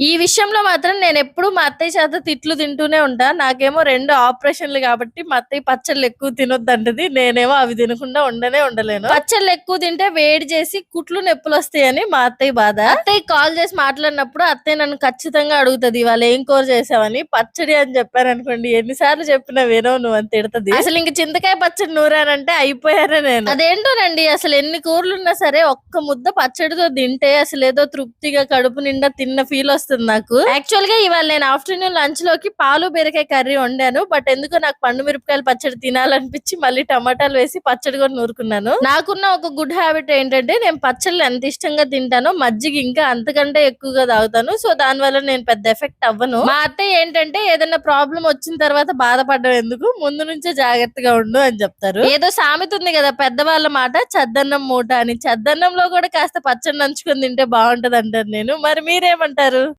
ఈ విషయంలో మాత్రం నేను ఎప్పుడు మా అత్తయ్య చేత తిట్లు తింటూనే ఉంటా. నాకేమో రెండు ఆపరేషన్లు కాబట్టి మా అత్తయ్య పచ్చళ్ళు ఎక్కువ తినొద్దంటది. నేనేమో అవి తినకుండా ఉండనే ఉండలేను. పచ్చళ్ళు ఎక్కువ తింటే వేడి చేసి కుట్లు నొప్పులు వస్తాయని మా అత్తయ్య బాధ. అత్తయ్య కాల్ చేసి మాట్లాడినప్పుడు అత్తయ్య నన్ను ఖచ్చితంగా అడుగుతుంది వాళ్ళు ఏం కూర చేసావని? పచ్చడి అని చెప్పాను అనుకోండి. ఎన్నిసార్లు చెప్పినా వినో నువ్వు అని తిడుతుంది. అసలు ఇంక చింతకాయ పచ్చడి నూరానంటే అయిపోయారే నేను. అదేంటోనండి అసలు ఎన్ని కూరలు ఉన్నా సరే ఒక్క ముద్ద పచ్చడితో తింటే అసలు ఏదో తృప్తిగా కడుపు నిండా తిన్న ఫీల్ వస్తుంది నాకు. యాక్చువల్గా ఇవాళ నేను ఆఫ్టర్నూన్ లంచ్లోకి పాలు బీరకాయ కర్రీ వండాను. బట్ ఎందుకో నాకు పండు మిరపకాయలు పచ్చడి తినాలనిపించి మళ్ళీ టమాటాలు వేసి పచ్చడి కూడా నూరుకున్నాను. నాకున్న ఒక గుడ్ హ్యాబిట్ ఏంటంటే నేను పచ్చళ్ళు ఎంత ఇష్టంగా తింటానో మజ్జిగ ఇంకా అంతకంటే ఎక్కువగా తాగుతాను. సో దాని వల్ల నేను పెద్ద ఎఫెక్ట్ అవ్వను. మా అత్తయ్య ఏంటంటే ఏదైనా ప్రాబ్లం వచ్చిన తర్వాత బాధపడడం ఎందుకు? ముందు నుంచే జాగ్రత్తగా ఉండు అని చెప్తారు. ఏదో సామెత ఉంది కదా పెద్దవాళ్ళ మాట చద్దన్నం మూట అని. చద్దన్నంలో కూడా కాస్త పచ్చడి నంచుకొని తింటే బాగుంటది అంటారు నేను. మరి మీరేమంటారు?